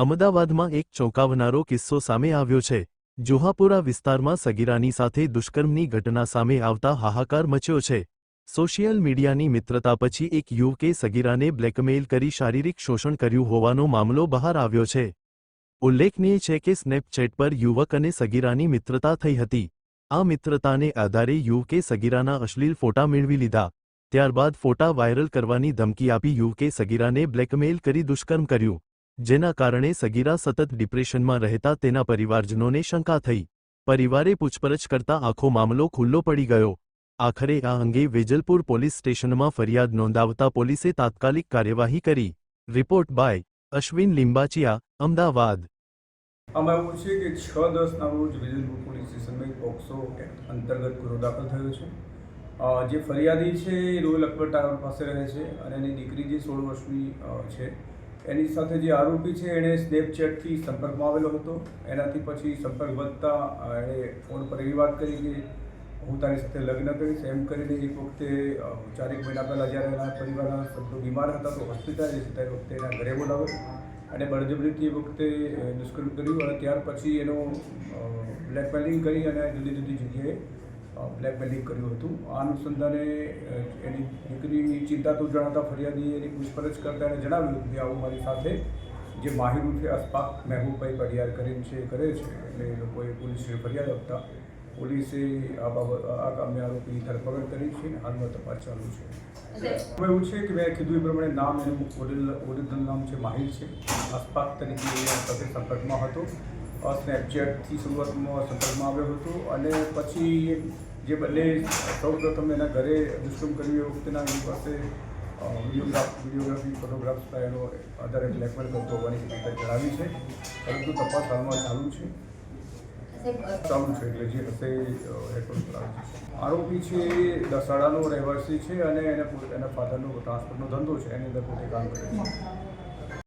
અમદાવાદમાં એક ચોંકાવનારો કિસ્સો સામે આવ્યો છે. જોહાપુરા વિસ્તારમાં સગીરાની સાથે દુષ્કર્મની ઘટના સામે આવતા હાહાકાર મચ્યો છે. સોશિયલ મીડિયાની મિત્રતા પછી એક યુવકે સગીરાને બ્લેકમેઇલ કરી શારીરિક શોષણ કર્યું હોવાનો મામલો બહાર આવ્યો છે. ઉલ્લેખનીય છે કે સ્નેપચેટ પર યુવક અને સગીરાની મિત્રતા થઈ હતી. આ મિત્રતાને આધારે યુવકે સગીરાના અશ્લીલ ફોટા મેળવી લીધા. ત્યારબાદ ફોટા વાયરલ કરવાની ધમકી આપી યુવકે સગીરાને બ્લેકમેઇલ કરી દુષ્કર્મ કર્યું. જેના કારણે સગીરા સતત ડિપ્રેશનમાં રહેતા તેના પરિવારજનોને શંકા થઈ. પરિવારે પૂછપરછ કરતા આખો મામલો ખુલ્લો પડી ગયો. આખરે આ અંગે વેજલપુર પોલીસ સ્ટેશનમાં ફરિયાદ નોંધાવતા પોલીસે તાત્કાલિક કાર્યવાહી કરી. Report by Ashwin Limbachiya, Ahmedabad. આમાં એવું છે કે છ દસના રોજ વેજલપુર પોલીસ સ્ટેશનમાં પોક્સો એક્ટ અંતર્ગત ગુનો દાખલ થયો છે. જે ફરિયાદી છે એ રોયલ અકબર ટાવર પાસે રહે છે અને એની દીકરી જે સોળ વર્ષની છે એની સાથે જે આરોપી છે, એણે સ્નેપચેટથી સંપર્કમાં આવેલો હતો. એનાથી પછી સંપર્ક વધતા એણે ફોન પર એવી વાત કરી કે, હું તારી સાથે લગ્ન કરીશ. એમ કરીને એક વખતે ચારેક મહિના પહેલાં જ્યારે એના પરિવારના સભ્યો બીમાર હતા, તો હોસ્પિટલ ત્યારે વખતે એના ઘરે બોલાવ્યો. અને બળજબરીથી એ વખતે દુષ્કર્મ કર્યું અને ત્યાર પછી એનો બ્લેકમેલિંગ કરી અને જુદી જુદી જગ્યાએ બ્લેકમેલિંગ કર્યું હતું. આ અનુસંધાને એની દીકરીની ચિંતા તો જણાતા ફરિયાદીએ એની પૂછપરછ કરતા એણે જણાવ્યું કે આવું મારી સાથે જે માહિર ઉર્ફે અસ્પાક મહેબૂબભાઈ પડિયાર કરીને છે કરે છે. એટલે એ લોકોએ પોલીસને ફરિયાદ આપતા પોલીસે આ બાબત આ કામે આરોપીની ધરપકડ કરી છે અને હાલમાં તપાસ ચાલુ છે. હવે એવું છે કે મેં કીધું એ પ્રમાણે નામ એનું ઓરિજિનલ નામ છે માહિર છે. અસ્પાક તરીકે સાથે સંપર્કમાં હતો. સ્નેપચેટથી શરૂઆતમાં સંપર્કમાં આવ્યો હતો અને પછી જે બંને સૌ પ્રથમ એના ઘરે દુષ્કર્મ કર્યું એ વખતેના એની પાસે વિડીયોગ્રાફ વિડીયોગ્રાફી ફોટોગ્રાફ્સના એનો આધારે બ્લેકમેલ કરતો હોવાની હકીકત જણાવી છે. પરંતુ તપાસ હાલમાં ચાલુ છે. ચાલુ છે એટલે જે હશે રેકોર્ડ આરોપી છે એ દસાડાનો રહેવાસી છે અને એને એના ફાધરનો ટ્રાન્સપોર્ટનો ધંધો છે. એની અંદર પોતે કામ કરે છે.